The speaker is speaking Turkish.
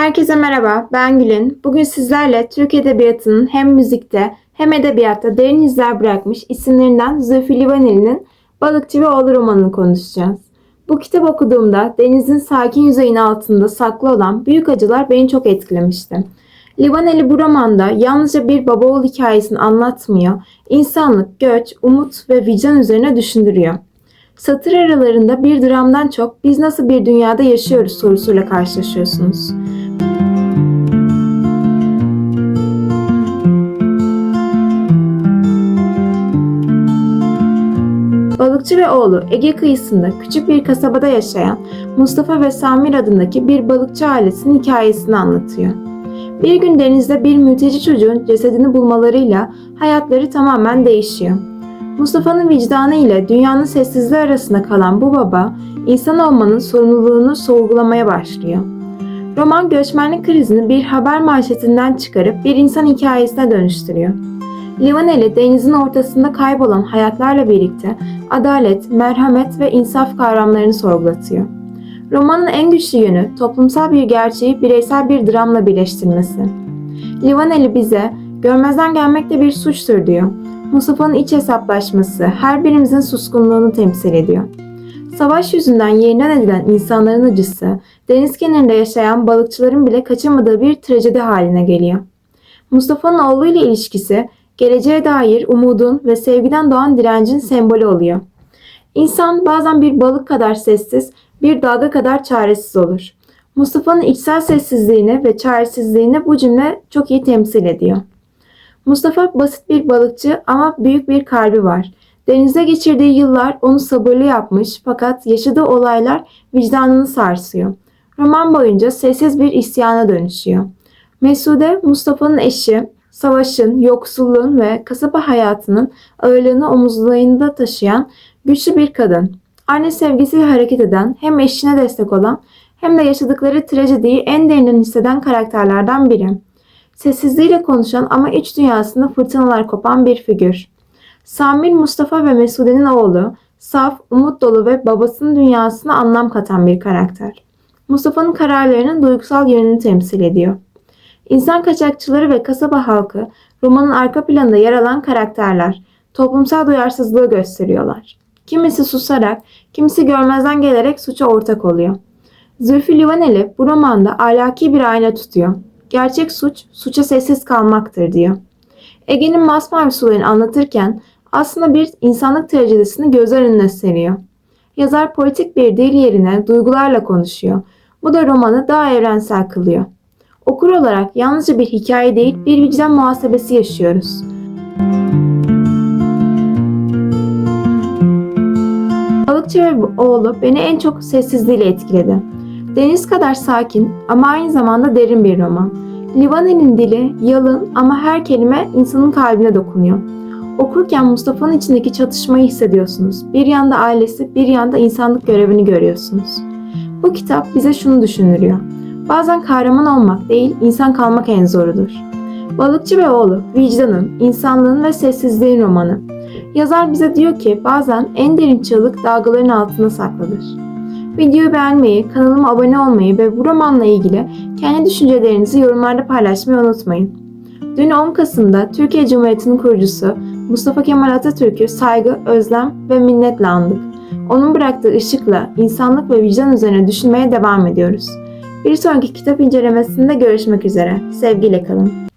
Herkese merhaba, ben Gülün. Bugün sizlerle Türk Edebiyatı'nın hem müzikte hem edebiyatta derin izler bırakmış isimlerinden Zülfü Livaneli'nin Balıkçı ve Oğlu romanını konuşacağız. Bu kitap okuduğumda denizin sakin yüzeyin altında saklı olan büyük acılar beni çok etkilemişti. Livaneli bu romanda yalnızca bir baba oğul hikayesini anlatmıyor, insanlık, göç, umut ve vicdan üzerine düşündürüyor. Satır aralarında bir dramdan çok biz nasıl bir dünyada yaşıyoruz sorusuyla karşılaşıyorsunuz. Balıkçı ve oğlu Ege kıyısında küçük bir kasabada yaşayan Mustafa ve Samir adındaki bir balıkçı ailesinin hikayesini anlatıyor. Bir gün denizde bir mülteci çocuğun cesedini bulmalarıyla hayatları tamamen değişiyor. Mustafa'nın vicdanı ile dünyanın sessizliği arasında kalan bu baba, insan olmanın sorumluluğunu sorgulamaya başlıyor. Roman göçmenlik krizini bir haber manşetinden çıkarıp bir insan hikayesine dönüştürüyor. Livaneli denizin ortasında kaybolan hayatlarla birlikte adalet, merhamet ve insaf kavramlarını sorgulatıyor. Romanın en güçlü yönü toplumsal bir gerçeği bireysel bir dramla birleştirmesi. Livaneli bize görmezden gelmek de bir suçtur diyor. Mustafa'nın iç hesaplaşması her birimizin suskunluğunu temsil ediyor. Savaş yüzünden yerinden edilen insanların acısı, deniz kenarında yaşayan balıkçıların bile kaçamadığı bir trajedi haline geliyor. Mustafa'nın oğluyla ilişkisi, geleceğe dair umudun ve sevgiden doğan direncin sembolü oluyor. İnsan bazen bir balık kadar sessiz, bir dalga kadar çaresiz olur. Mustafa'nın içsel sessizliğini ve çaresizliğini bu cümle çok iyi temsil ediyor. Mustafa basit bir balıkçı ama büyük bir kalbi var. Denizde geçirdiği yıllar onu sabırlı yapmış fakat yaşadığı olaylar vicdanını sarsıyor. Roman boyunca sessiz bir isyana dönüşüyor. Mesude, Mustafa'nın eşi, savaşın, yoksulluğun ve kasaba hayatının ağırlığını omuzlarında taşıyan güçlü bir kadın. Anne sevgisiyle hareket eden, hem eşine destek olan hem de yaşadıkları trajediyi en derinden hisseden karakterlerden biri. Sessizliğiyle konuşan ama iç dünyasında fırtınalar kopan bir figür. Samir Mustafa ve Mesude'nin oğlu, saf, umut dolu ve babasının dünyasına anlam katan bir karakter. Mustafa'nın kararlarının duygusal yönünü temsil ediyor. İnsan kaçakçıları ve kasaba halkı romanın arka planında yer alan karakterler toplumsal duyarsızlığı gösteriyorlar. Kimisi susarak, kimisi görmezden gelerek suça ortak oluyor. Zülfü Livaneli bu romanda ahlaki bir ayna tutuyor. Gerçek suç, suça sessiz kalmaktır diyor. Ege'nin masmavi sularını anlatırken aslında bir insanlık trajedisini gözler önüne seriyor. Yazar politik bir dil yerine duygularla konuşuyor. Bu da romanı daha evrensel kılıyor. Okur olarak yalnızca bir hikaye değil bir vicdan muhasebesi yaşıyoruz. Balıkçı ve oğlu beni en çok sessizliğiyle etkiledi. Deniz kadar sakin ama aynı zamanda derin bir roman. Livaneli'nin dili yalın ama her kelime insanın kalbine dokunuyor. Okurken Mustafa'nın içindeki çatışmayı hissediyorsunuz. Bir yanda ailesi, bir yanda insanlık görevini görüyorsunuz. Bu kitap bize şunu düşündürüyor. Bazen kahraman olmak değil, insan kalmak en zorudur. Balıkçı ve oğlu, vicdanın, insanlığın ve sessizliğin romanı. Yazar bize diyor ki bazen en derin çığlık dalgaların altında saklıdır. Videoyu beğenmeyi, kanalıma abone olmayı ve bu romanla ilgili kendi düşüncelerinizi yorumlarda paylaşmayı unutmayın. Dün 10 Kasım'da Türkiye Cumhuriyeti'nin kurucusu Mustafa Kemal Atatürk'ü saygı, özlem ve minnetle andık. Onun bıraktığı ışıkla insanlık ve vicdan üzerine düşünmeye devam ediyoruz. Bir sonraki kitap incelemesinde görüşmek üzere. Sevgiyle kalın.